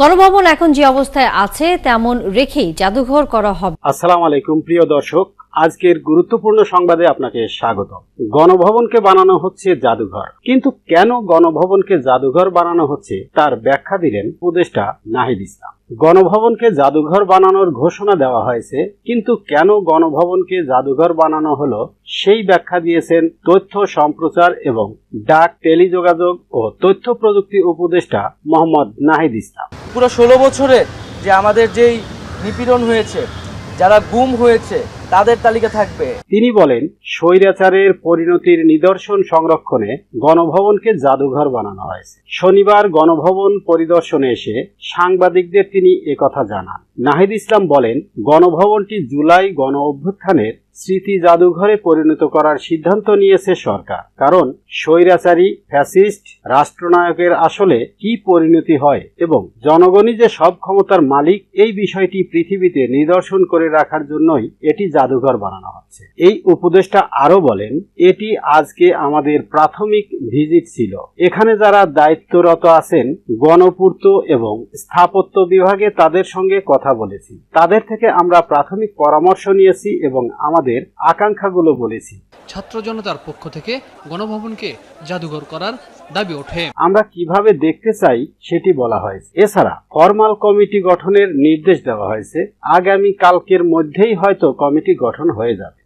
গণভবন এখন যে অবস্থায় আছে, তেমন রেখেই জাদুঘর করা হবে। আসসালাম আলাইকুম, প্রিয় দর্শক। আজকের গুরুত্বপূর্ণ সংবাদে আপনাকে স্বাগত গণভবনকে বানানো হচ্ছে জাদুঘর। কিন্তু কেন গণভবনকে জাদুঘর বানানো হচ্ছে, তার ব্যাখ্যা দিলেন উপদেষ্টা নাহিদ ইসলাম। গণভবনকে জাদুঘর বানানোর ঘোষণা দেওয়া হয়েছে, কিন্তু কেন গণভবনকে জাদুঘর বানানো হলো, সেই ব্যাখ্যা দিয়েছেন তথ্য সম্প্রচার এবং ডাক টেলিযোগাযোগ ও তথ্য প্রযুক্তি উপদেষ্টা মোহাম্মদ নাহিদ ইসলাম। পুরো ষোলো বছরে যে আমাদের যেই নিপীড়ন হয়েছে যারা গুম হয়েছে তাদের তালিকা থাকবে। তিনি বলেন, স্বৈরাচারের পরিণতির নিদর্শন সংরক্ষণে গণভবনকে জাদুঘর বানানো হয়েছে। শনিবার গণভবন পরিদর্শনে এসে সাংবাদিকদের তিনি একথা জানান। নাহিদ ইসলাম বলেন, গণভবনটি জুলাই গণ অভ্যুত্থানের স্মৃতি জাদুঘরে পরিণত করার সিদ্ধান্ত নিয়েছে সরকার। কারণ, স্বৈরাচারী, ফ্যাসিস্ট, রাষ্ট্রনায়কের আসলে কি পরিণতি হয় এবং জনগণই যে সব ক্ষমতার মালিক, এই বিষয়টি পৃথিবীতে নিদর্শন করে রাখার জন্যই এটি জাদুঘর বানানো হচ্ছে। এই উপদেষ্টা আরও বলেন, এটি আজকে আমাদের প্রাথমিক ভিজিট ছিল। এখানে যারা দায়িত্বরত আছেন, গণপূর্ত এবং স্থাপত্য বিভাগে তাদের সঙ্গে কথা বলেছি। তাদের থেকে আমরা প্রাথমিক পরামর্শ নিয়েছি এবং আমাদের আকাঙ্ক্ষাগুলো বলেছি। ছাত্র জনতার পক্ষ থেকে গণভবনকে জাদুঘর করার দাবি ওঠে। আমরা কীভাবে দেখতে চাই সেটি বলা হয়েছে। এছাড়া ফরমাল কমিটি গঠনের নির্দেশ দেওয়া হয়েছে। আগামী কালকের মধ্যেই হয়তো কমিটি গঠন হয়ে যাবে।